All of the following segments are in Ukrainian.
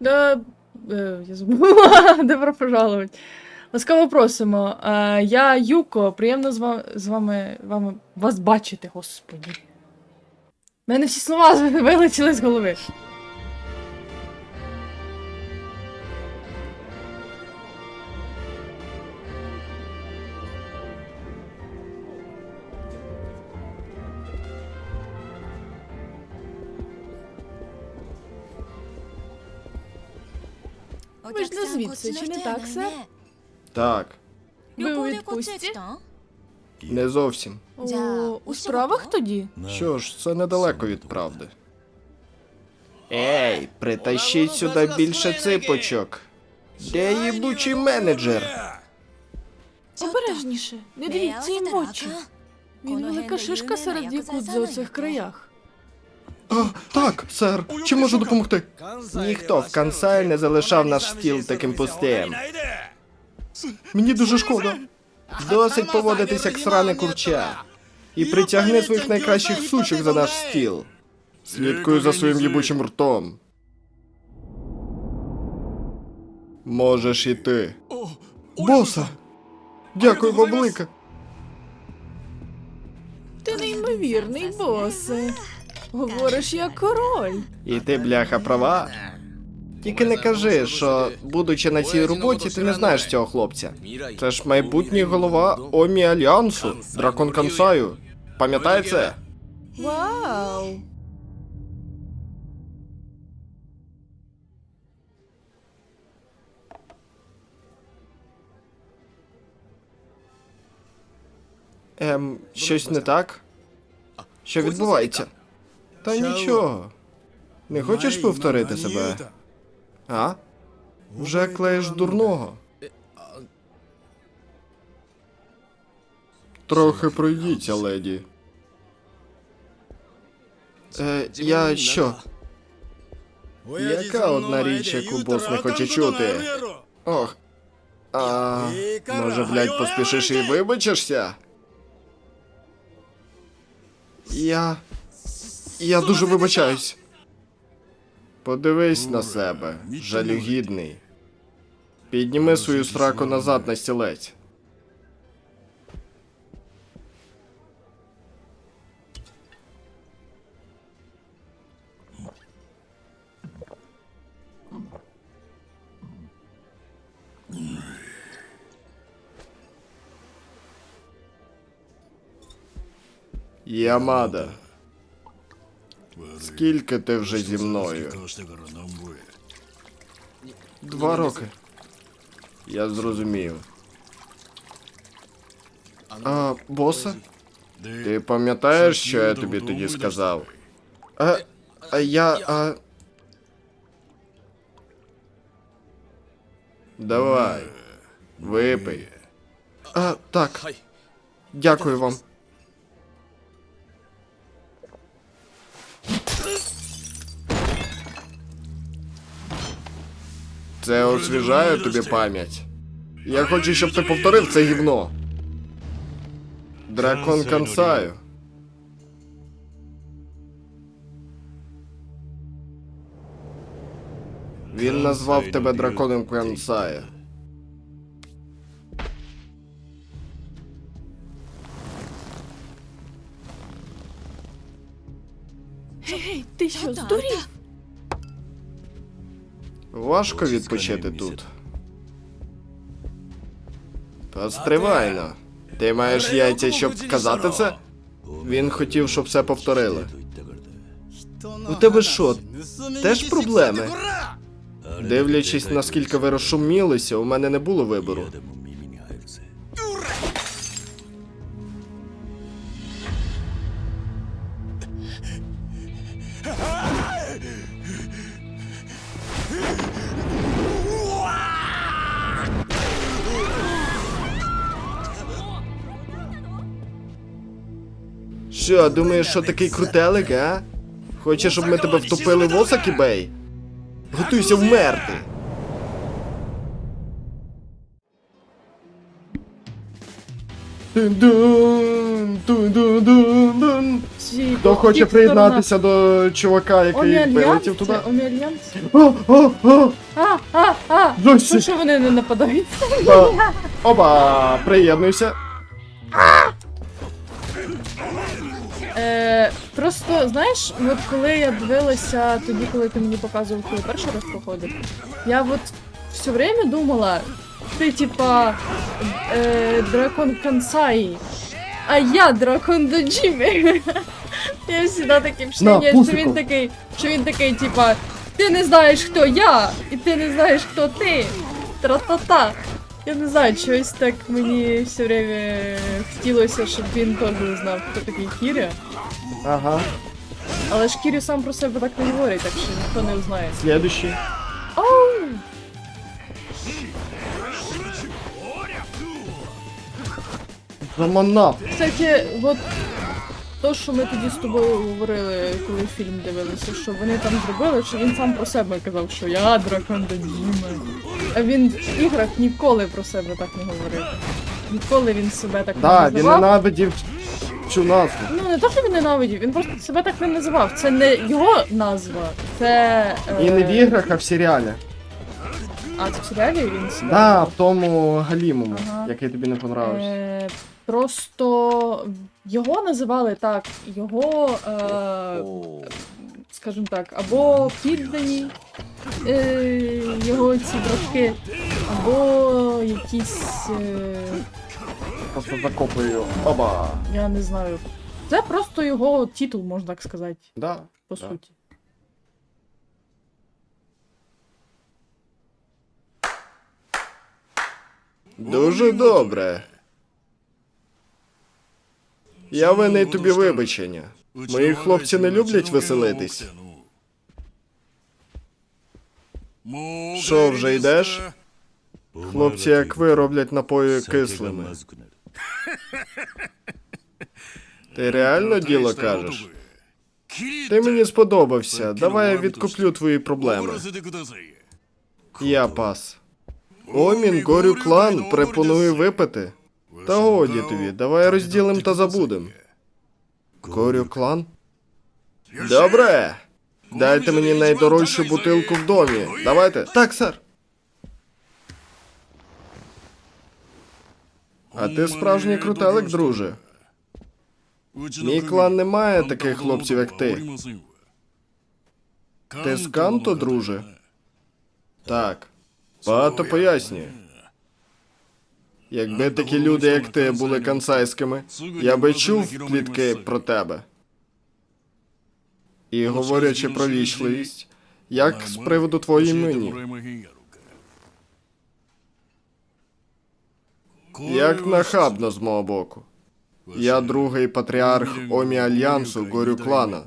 Да, е, я забула. Добро пожаловать. Ласкаво просимо. Е, Я Юко, приємно з вами, з вами, вами вас бачити, господі. У мене всі слова вилетіли з голови. звідси, чи не так, сер? Так, Ви у відпустці? не зовсім. О, у справах тоді? Що ж, це недалеко від правди. Ей, притащіть сюди більше ципочок. Де їбучий менеджер? Обережніше, не дивіться їм очі. Він велика шишка серед якут у цих краях. А, так, сер, чи можу допомогти? Ніхто в Кансай не залишав наш стіл таким пустим. Мені дуже шкода. Досить поводитись як сране курча. І притягни своїх найкращих сучок за наш стіл. Слідкую за своїм їбучим ртом. Можеш і ти. Боса! Дякую, баблика. Ти неймовірний, босе. Говориш як король. І ти, бляха, права. Тільки не кажи, що, будучи на цій роботі, ти не знаєш цього хлопця. Це ж майбутній голова Омі Альянсу, дракон Кансаю. Пам'ятай це? Вау! Ем, щось не так? Що відбувається? Та нічого. Не хочеш повторити себе? А? Вже клеїш дурного. Трохи пройдіться, леді. Е, я що? Яка одна річ, яку бос не хоче чути? Ох. А, може, блядь, поспішиш і вибачишся? Я. Я дуже вибачаюсь. Подивись на себе, жалюгідний. Підніми свою сраку назад на стілець. Ямада, скільки ти вже зі мною? Два роки. Я зрозумів. А, боса? Ти пам'ятаєш, що я тобі тоді сказав? А, а я. А... Давай. Випий. А, так. Дякую вам. Це освіжає тобі пам'ять. Я хочу, щоб ти повторив це гівно. Дракон Кансаю. Він назвав тебе драконом Кансая. Гей, ти що, здурів? Важко відпочити тут. Постривайно. Ти маєш яйця, щоб сказати це? Він хотів, щоб все повторили. У тебе що, теж проблеми? Дивлячись, наскільки ви розшумілися, у мене не було вибору. Що, думаєш, що такий крутелик, а? Хочеш, щоб ми тебе втопили в Осакі Бей? Готуйся вмерти. Дун-дун, дун-дун-дун-дун. ці Хто хоче приєднатися до чувака, який вилетів туди? Омі Альянс? О, о, о, А, а, а! Зосі. Що, що вони не нападають? Ба- Оба, приєднуйся. Е, просто, знаєш, от коли я дивилася тоді, коли ти мені показував, коли перший раз проходив, я от все время думала, ти типа е, дракон Кансаї, а я дракон Доджімі. Я завжди таке впечатлення, що він такий, що він такий, типа, ти не знаєш, хто я, і ти не знаєш, хто ти. Тра-та-та. Я не знаю, чогось так мені все время хотілося, щоб він теж знав, хто такий Кіря. Ага. Але ж Кірю сам про себе так не говорить, так що ніхто не узнає. Следующий. Оу! Заманав. Кстати, от то, що ми тоді з тобою говорили, коли фільм дивилися, що вони там зробили, що він сам про себе казав, що я дракон Доджіме. А він в іграх ніколи про себе так не говорив. Ніколи він себе так Да, не він називав. ненавидів цю назву. Ну не то, що він ненавидів, він просто себе так не називав. Це не його назва, це. е, І не в іграх, а в серіалі. А, це в серіалі він себе. Да, в тому Галімому, Ага. який тобі не понравився. Е, просто його називали так, його, е, скажімо так, або піддані е, його ці братки, або якісь. Е, Просто закопую його. Оба. я не знаю. Це просто його титул, можна так сказати, Да. по Да. суті. Дуже добре. Я винний тобі вибачення. Мої хлопці не люблять веселитись. Що, вже йдеш? Хлопці, як ви, роблять напої кислими. Ти реально діло кажеш? Ти мені сподобався. Давай я відкуплю твої проблеми. Я пас. Омін, горю клан, пропоную випити. Та годі тобі, давай розділим та забудем. Горю клан? Добре. Дайте мені найдорожчу бутилку в домі. Давайте. Так, сер. А ти справжній крутелик, друже. Мій клан не має таких хлопців, як ти. Ти з Канто, друже? Так. Багато пояснює. Якби такі люди, як ти, були кансайськими, я би чув плітки про тебе. І говорячи про вічливість, як з приводу твоєї імені. Як нахабно з мого боку. Я другий патріарх Омі Альянсу горю клана.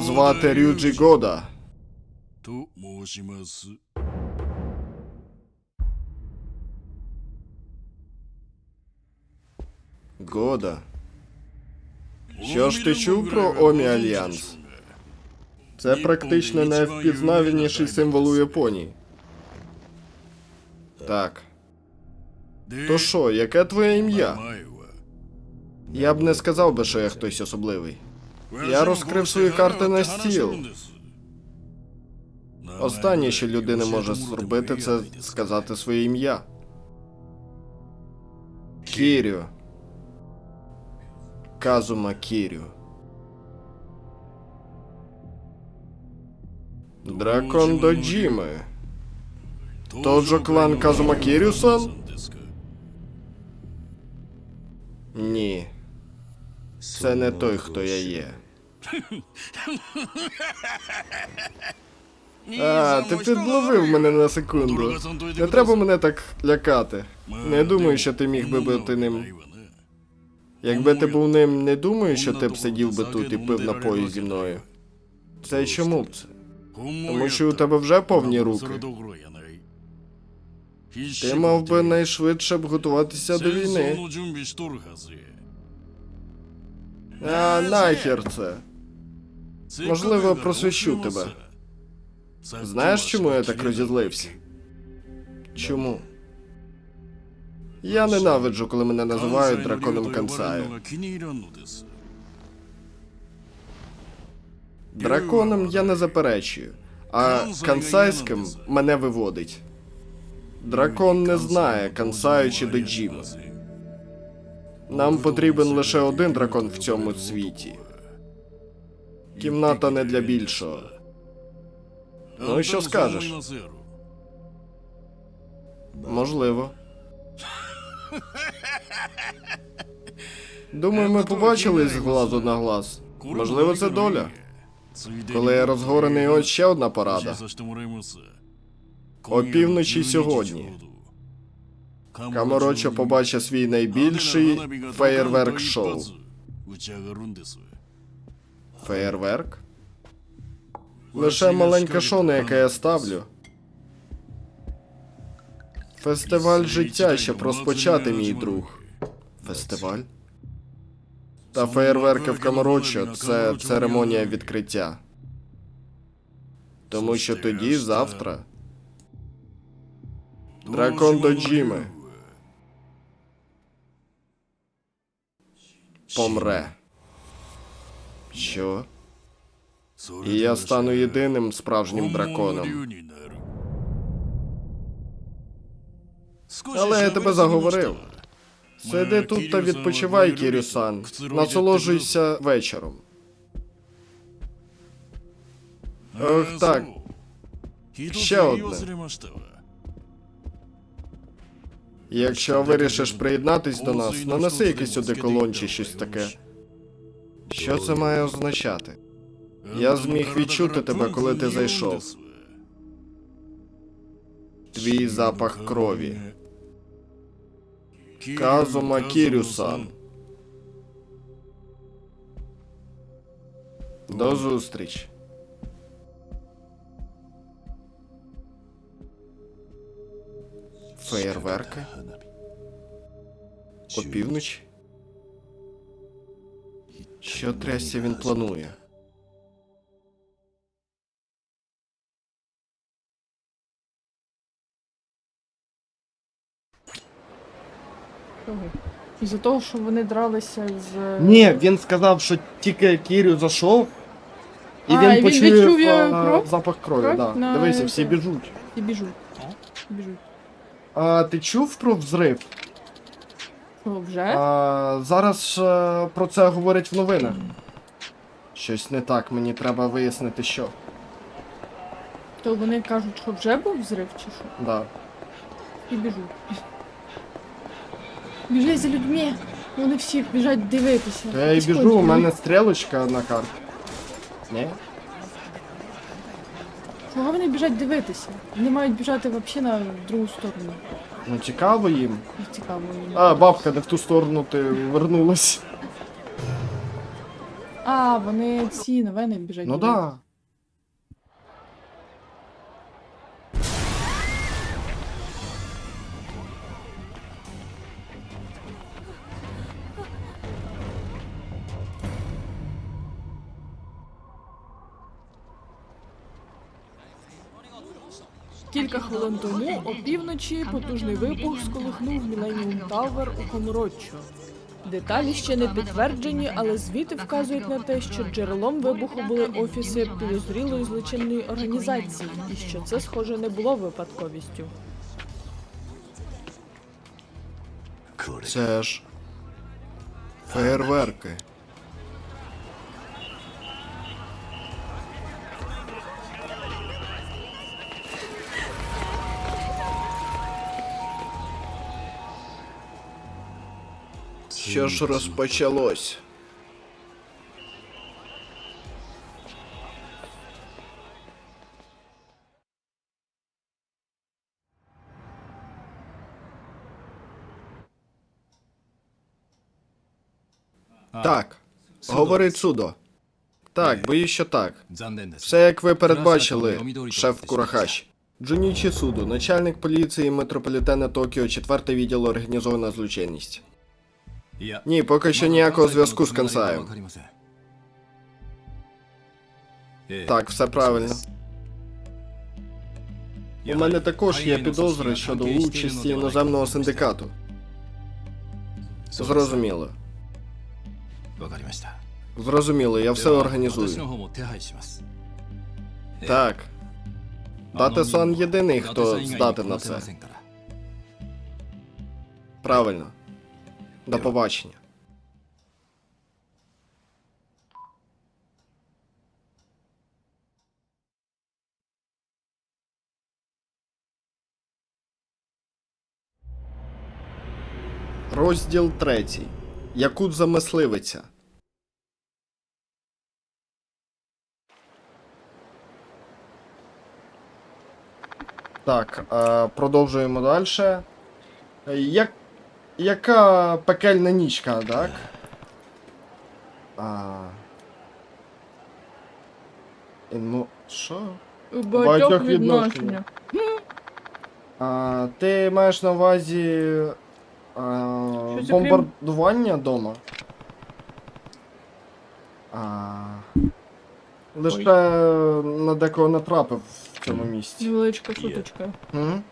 Звати Рюджі Года. Года. Що ж ти чув про Омі Альянс? Це практично найвпізнаваніший символ у Японії. Так. То що, яке твоє ім'я? Я б не сказав би, що я хтось особливий. Я розкрив свої карти на стіл. Останнє, що людина може зробити, це сказати своє ім'я. Кірю. Казума Кірю. Дракон Доджіми. Тоджо клан Казума Кірю-сан? Ні. Це не той, хто я є. А, ти підловив мене на секунду. Не треба мене так лякати. Не думаю, що ти міг би бути ним. Якби ти був ним, не думаю, що ти б сидів би тут і пив напої зі мною. Це чому б це? Тому що у тебе вже повні руки. Ти мав би найшвидше б готуватися до війни. А нахер це. Можливо, просвіщу тебе. Знаєш, чому я так розізлився? Чому? Я ненавиджу, коли мене називають драконом Кансаю. Драконом я не заперечую, а кансайським мене виводить. Дракон не знає, кансаю чи доджіму. Нам потрібен лише один дракон в цьому світі. Кімната не для більшого. Ну і що скажеш? Можливо. Думаю, ми побачились з глазу на глаз. Можливо, це доля. Коли я розгорений, ось ще одна порада. Опівночі сьогодні. Каморочо побачить свій найбільший феєрверк шоу. Феєрверк? Лише маленьке шоу, яке я ставлю. Фестиваль життя щоб розпочати, мій друг. Фестиваль? Та феєрверки в Каморочо це церемонія відкриття. Тому що тоді, завтра, дракон Доджіми помре. Що? І я стану єдиним справжнім драконом. Але я тебе заговорив. Сиди тут та відпочивай, Кірюсан. Насолоджуйся вечором. Ох, так. Ще одне. Якщо вирішиш приєднатись до нас, нанеси якийсь одеколон чи щось таке. Що це має означати? Я зміг відчути тебе, коли ти зайшов. Твій запах крові. Казума Кірюсан. До зустрічі. Феєрверки? Опівночі? Що трясся він планує? Чого? Із-за того, що вони дралися з. Ні, він сказав, що тільки Кірю зайшов, і А, він і він почує відчув його а, кров? запах крові. Кров? Да. На- Дивися, всі біжуть. І біжуть. Біжуть. А ти чув про взрив? Вже? А, зараз е, про це говорять в новинах. Щось не так, мені треба вияснити, що. То вони кажуть, що вже був взрив чи що? Да. І біжуть. Біжи за людьми. Вони всі біжать дивитися. Я і біжу, у мене стрілочка на карті. Ні? Чого вони біжать дивитися? Вони мають біжати взагалі на другу сторону. Ну цікаво їм. Їх цікаво їм. А, бабка, де в ту сторону ти вернулась. А, вони ці новини біжать. Ну дивитися. да. Кілька хвилин тому опівночі потужний вибух сколихнув Міленіум Тавер у Комороччо. Деталі ще не підтверджені, але звіти вказують на те, що джерелом вибуху були офіси підозрілої злочинної організації, і що це, схоже, не було випадковістю. Це ж. Феєрверки. Що ж розпочалось? Так. Говори Цудо. Так, боюсь, що так. Все як ви передбачили, шеф Курахаш. Джунічі Суду, начальник поліції метрополітена Токіо, четвертий відділ організована злочинність. Ні, поки що ніякого зв'язку з Кансаєм. Так, все правильно. У мене також є підозри щодо участі іноземного синдикату. Зрозуміло. Зрозуміло, я все організую. Так. Дате-сан єдиний, хто здатен на це. Правильно. До побачення. Розділ третій. Якудза мисливиця. Так, е, продовжуємо далі. Як... Яка пекельна нічка, так? А... Інмо... Що? У багатьох багатьох відношеннях. відношеннях. А, ти маєш на увазі а, Щось окрім- бомбардування дома? А, лише на декого натрапив в цьому місці. Невеличка шуточка. М?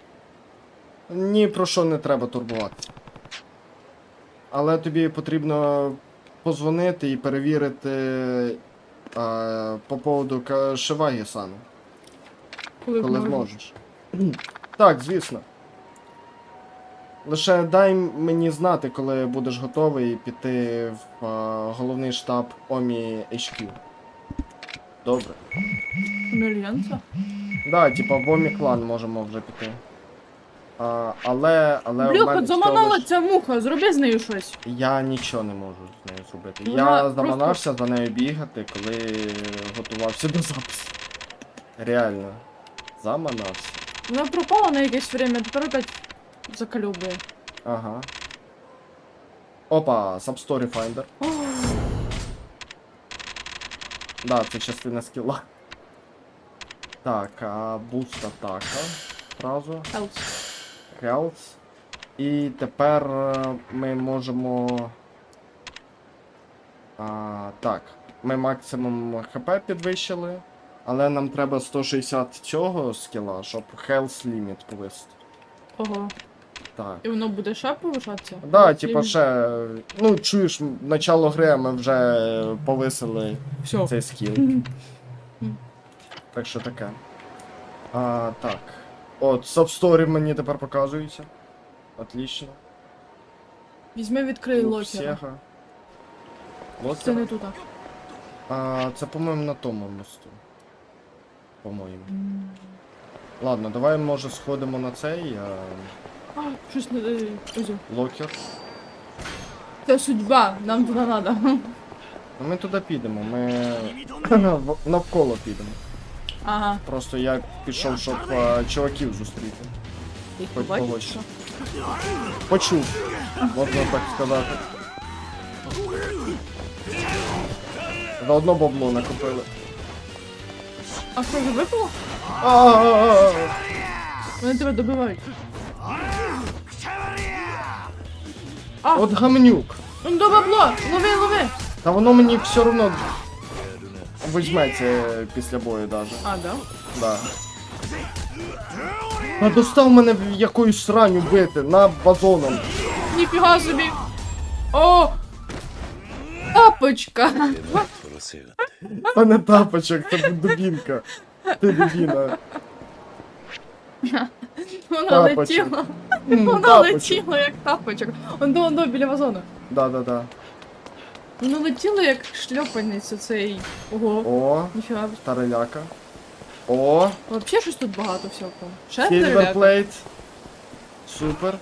Ні про що не треба турбуватися. Але тобі потрібно позвонити і перевірити а, по поводу Ка- Шивагі саме, Коли, коли зможеш. Так, звісно. Лише дай мені знати, коли будеш готовий піти в а, головний штаб ОМІ HQ. Добре. Мільйонця? Да, типа в ОМІ клан можемо вже піти. А, але, але в мене заманала ця муха, зроби з нею щось. Я нічого не можу з нею зробити. Вона Я просто- заманався за нею бігати, коли готувався до запису. Реально. Заманався. Вона пропала на якесь время, тепер опять закалюбує. Ага. Опа, Substory Finder. О, Да, це частина скіла. Так, а буст атака. Зразу. Health. Health. І тепер е, ми можемо. А, так. Ми максимум ХП підвищили. Але нам треба 160 цього скіла, щоб health limit повисити. Ого. Так. І воно буде ще повишатися? Да, типа ще. Ну, чуєш, начало гри ми вже повисили Все. цей скіл. Так що таке. А, так. От, сабсторі мені тепер показується. Отлично. Візьми відкрий Клуб локера. Сєга. Це Локер? не тут. А, це, по-моєму, на тому мосту. По-моєму. Ладно, давай, може, сходимо на цей а, А, щось не. е, ось о. локер. Це судьба, нам туди треба. Ну, ми туди підемо, ми навколо підемо. Ага. Просто я пішов, щоб а, чуваків зустріти. Їх Хоч побачиш? когось. Почув, можна так сказати. Заодно бабло накопили. А що вже випало? А-а-а! Вони тебе добивають. А, От гамнюк. ну до бабло! Лови, лови! Та воно мені все одно візьметься після бою даже. А, да? Да. А достав мене в якоюсь сраню бити на базоном. Ніфіга собі! О! Тапочка! Та не тапочок, це дубінка. Ти дубіна. Вона Тапочок. летіла. М, Вона тапочок. летіла як тапочок. Он до, до біля вазону. Да-да-да. Вона летіла як шльопанець оцей. Ого. О, Ніфіга. тареляка. О, Вообще щось тут багато всякого. Ще. Plate. Супер.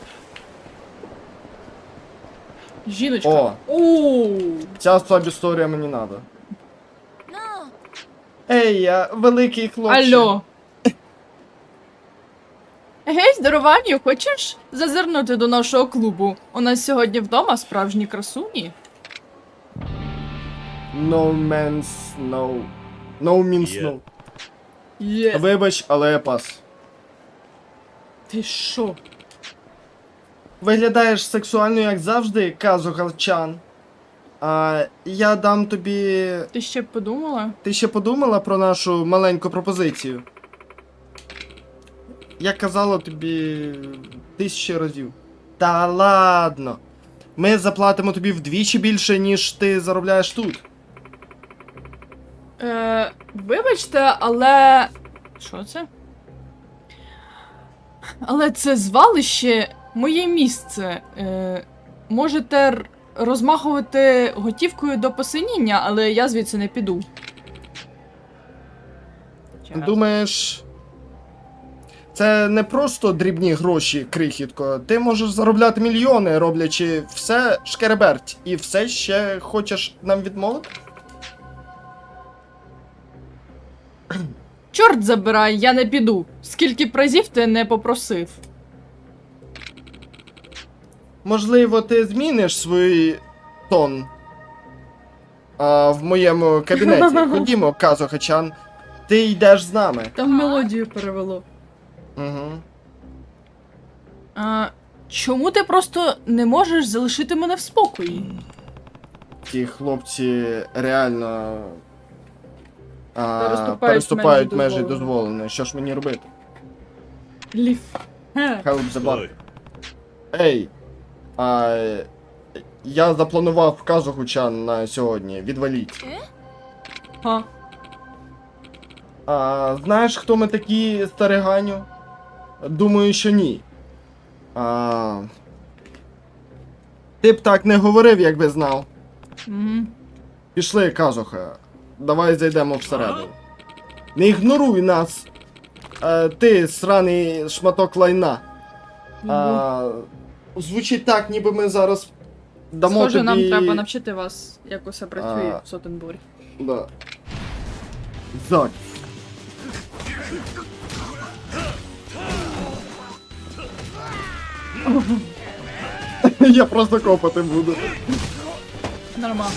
Жіночка. О. Оу. Ця слаб історія мені надо. Ей, я великий хлопчик. Алло. Гей, здорованію, хочеш зазирнути до нашого клубу? У нас сьогодні вдома справжні красуні. No man's no. No means no. Є. Вибач, але я пас. Ти що? Виглядаєш сексуально, як завжди, Казухалчан. А я дам тобі. Ти ще б подумала? Ти ще подумала про нашу маленьку пропозицію? Я казала тобі тисячі разів. Та ладно. Ми заплатимо тобі вдвічі більше, ніж ти заробляєш тут. Е, вибачте, але. Що це? Але це звалище моє місце. Е, можете розмахувати готівкою до посиніння, але я звідси не піду. Думаєш. Це не просто дрібні гроші, крихітко. Ти можеш заробляти мільйони, роблячи все шкереберть, і все ще хочеш нам відмовити? Чорт забирай, я не піду. Скільки б разів ти не попросив. Можливо, ти зміниш свій тон а, в моєму кабінеті. Ходімо, Казо Хачан. Ти йдеш з нами. Там мелодію перевело. Угу. А, чому ти просто не можеш залишити мене в спокої? Ті хлопці реально а, Переступають переступають межі межі. Що ж мені робити? Ге. Help the bug. Ей. А, я запланував Казухучан на сьогодні. Відваліть. Га. А, знаєш, хто ми такі, стариганю? Думаю, що ні. А, ти б так не говорив, якби знав. Мгм. Пішли, Казуха. Давай зайдемо всередину. Не ігноруй нас. Е, ти, сраний шматок лайна. А, звучить так, ніби ми зараз дамо Схоже, тобі... нам треба навчити вас, як усе працює А. в Сотенбурі. Да. Зак. Я просто копати буду. Нормально.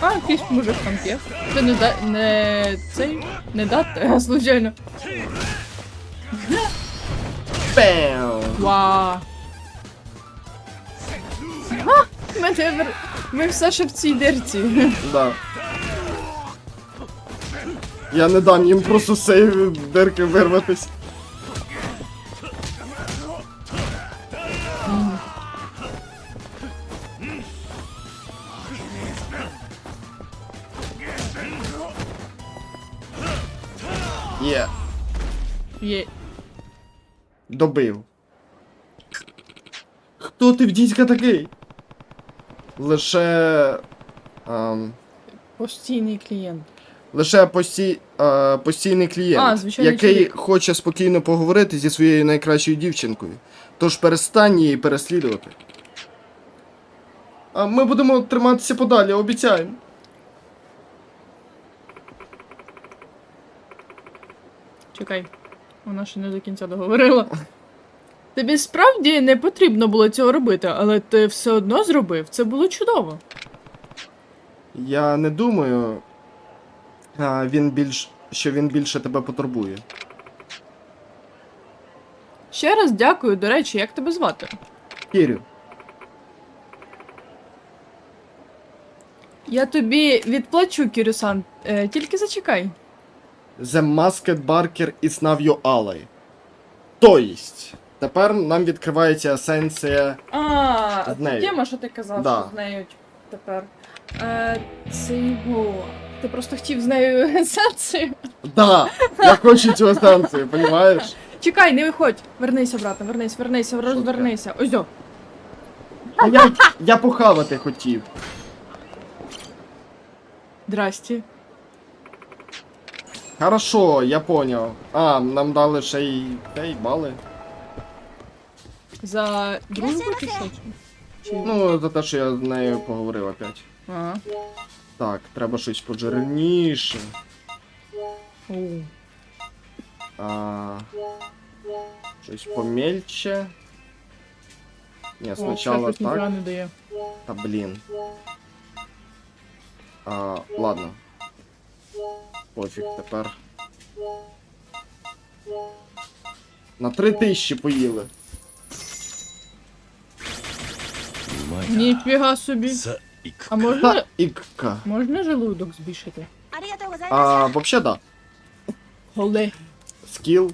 А, якийсь мужик там є. Це не да... не цей... Не дати, а случайно. Бем! Вау. А, мене вер... Ми все ще в цій дирці. Да. Я не дам їм просто з цієї дирки вирватись. Добив. Хто ти в дідька такий? Лише. ем, Постійний клієнт. Лише постій, е, постійний клієнт, А, звичайний який чоловік. хоче спокійно поговорити зі своєю найкращою дівчинкою. Тож перестань її переслідувати. А ми будемо триматися подалі, обіцяємо. Чекай, вона ще не до кінця договорила. Тобі справді не потрібно було цього робити, але ти все одно зробив. Це було чудово. Я не думаю, а, він більш, що він більше тебе потурбує. Ще раз дякую, до речі, як тебе звати? Кірю, Я тобі відплачу, Кірюсан, е, тільки зачекай. The Masked Barker is now your ally. Тобто, тепер нам відкривається есенція. А, З нею. тема, що ти казав, Да. що з нею тепер. Е, це його. Ти просто хотів з нею сенсі. Да, я хочу цю есенцію, понімаєш? Чекай, не виходь. Вернися, обратно, вернись, вернися, таке? розвернися. Ось о. А я, я похавати хотів. Здрасті. Хорошо, я понял. А, нам дали ще й цей бали. За дружбу чи що? Чи... Ну, за те, що я з нею поговорив опять. Ага. Так, треба щось поджерельніше. Оу. А, щось помельче. Ні, О, спочатку щось ніфіга так. не дає. Та блін. А, ладно пофіг тепер. На три тисячі поїли. Ніфіга собі. А можна. Ікка. Можна желудок збільшити? А, вообще да. Голи. Скіл.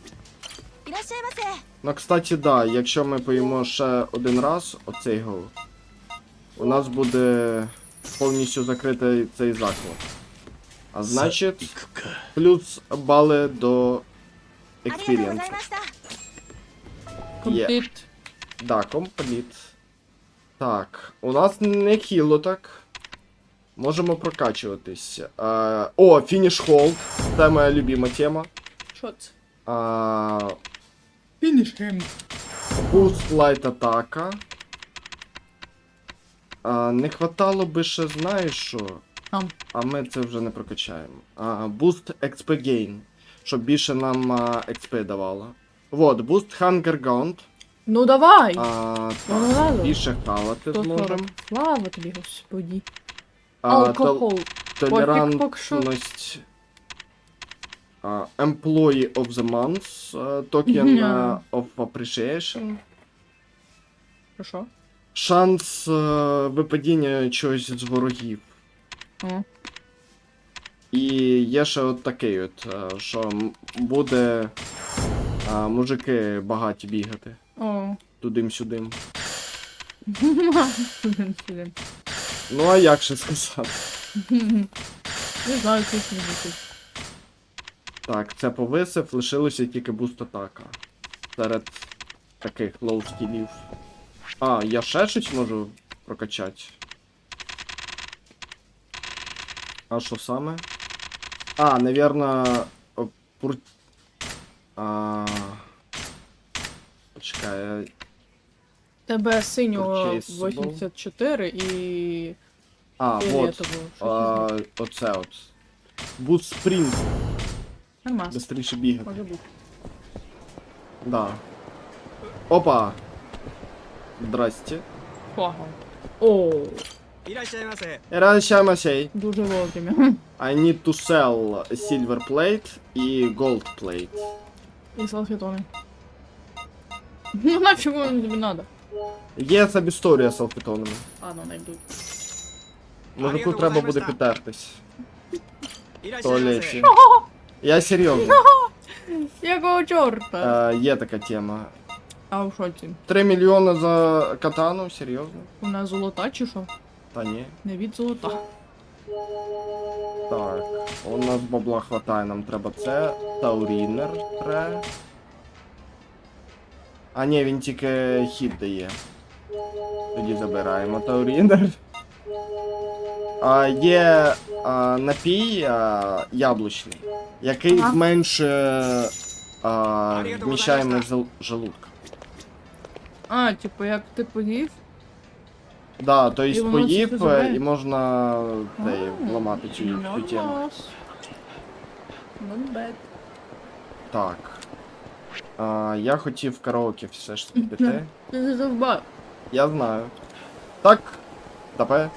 Ну, кстати, да, якщо ми поїмо ще один раз оцей гол, у нас буде повністю закритий цей заклад. А значит, плюс бали до experience. Компліт. Да, компліт. Так, у нас не хіло так. Можемо прокачуватись. Е, о, фініш холд. Це моя любима тема. Що це? А, Фініш хем. Boost Light атака. А, не хватало би ще, знаєш що? А. А ми це вже не прокачаємо. А, буст XP gain. Щоб більше нам а, XP давало. Вот, буст Hunger Gaunt. Ну давай! А, так, більше хавати зможемо. Слава тобі, господі. А, тол- толерантність. А, Employee of the Month. а, Token Ня. а, of Appreciation. Хорошо. Шанс е, випадіння чогось з ворогів. І є ще от такий от, е, що буде е, мужики багаті бігати. О. Тудим-сюдим. Сюди, сюди. Ну а як ще сказати? Не знаю, як не бути. Так, це повисив, лишилося тільки буст атака. Серед таких лоу скілів. А, я ще щось можу прокачати. А що саме? А, навірно. о, Пур... А... Почекай, я- Тебе синього Purchase 84 і А, вот. А, оце от. Буст спринт. Нормально. Быстріше бігати. Може бути. Да. Опа! Здрасте. Ого. О, Ирашаймасей. Дуже вовремя. I need to sell silver plate и gold plate. И салфетоны. Ну на чего тебе надо? Есть об обісторія з салфетонами. А, ну найду. Мужику треба буде питатись. Туалеті. Я серйозно. Якого чорта? Е, є така тема. А у шоці? 3 мільйони за катану, серйозно. У нас золота чи що? Та ні. Не від золота. Так. У нас бабла хватає, нам треба це. Таурінер треба. А ні, він тільки хід дає. Тоді забираємо Таурінер. А, є а, напій а, яблучний, який Ага. зменшує жел- желудка. А, типу, як ти поїв? Да, то І есть воно поїв можно забирає? е, і можна цей, А, ламати цю, цю тему. Not bad. Так. А, я хотів караоке все ж таки піти. Ти. Я знаю. Так, давай.